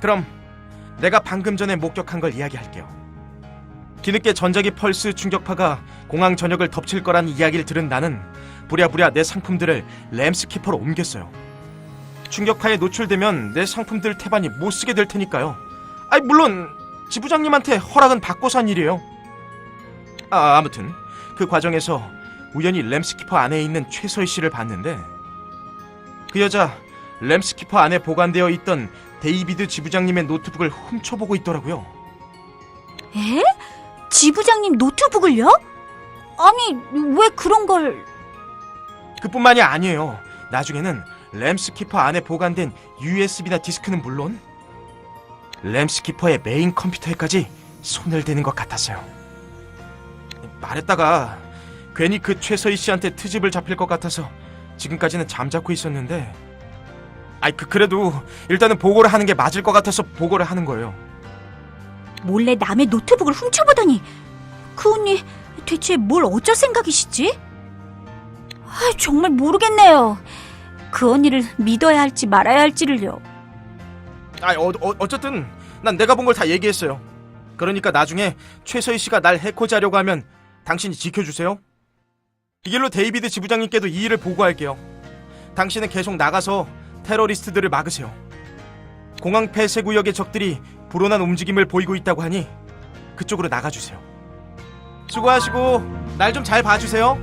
그럼 내가 방금 전에 목격한 걸 이야기할게요. 뒤늦게 전자기 펄스 충격파가 공항 전역을 덮칠 거란 이야기를 들은 나는 부랴부랴 내 상품들을 램스키퍼로 옮겼어요. 충격파에 노출되면 내 상품들 태반이 못 쓰게 될 테니까요. 아니 물론 지부장님한테 허락은 받고서 한 일이에요. 아 아무튼 그 과정에서 우연히 램스키퍼 안에 있는 최서희 씨를 봤는데 그 여자 램스키퍼 안에 보관되어 있던 데이비드 지부장님의 노트북을 훔쳐보고 있더라고요. 에? 지부장님 노트북을요? 아니, 왜 그런 걸... 그뿐만이 아니에요. 나중에는 램스키퍼 안에 보관된 USB나 디스크는 물론 램스키퍼의 메인 컴퓨터에까지 손을 대는 것 같았어요. 말했다가 괜히 그 최서희 씨한테 트집을 잡힐 것 같아서 지금까지는 잠자코 있었는데 아이 그 그래도 일단은 보고를 하는 게 맞을 것 같아서 보고를 하는 거예요. 몰래 남의 노트북을 훔쳐보다니 그 언니 대체 뭘 어쩔 생각이시지? 아, 정말 모르겠네요. 그 언니를 믿어야 할지 말아야 할지를요. 아, 어, 어, 어쨌든 난 내가 본 걸 다 얘기했어요. 그러니까 나중에 최서희 씨가 날 해코지하려고 하면 당신이 지켜주세요. 이 길로 데이비드 지부장님께도 이 일을 보고할게요. 당신은 계속 나가서 테러리스트들을 막으세요. 공항 폐쇄 구역의 적들이 불온한 움직임을 보이고 있다고 하니 그쪽으로 나가주세요. 수고하시고 날 좀 잘 봐주세요.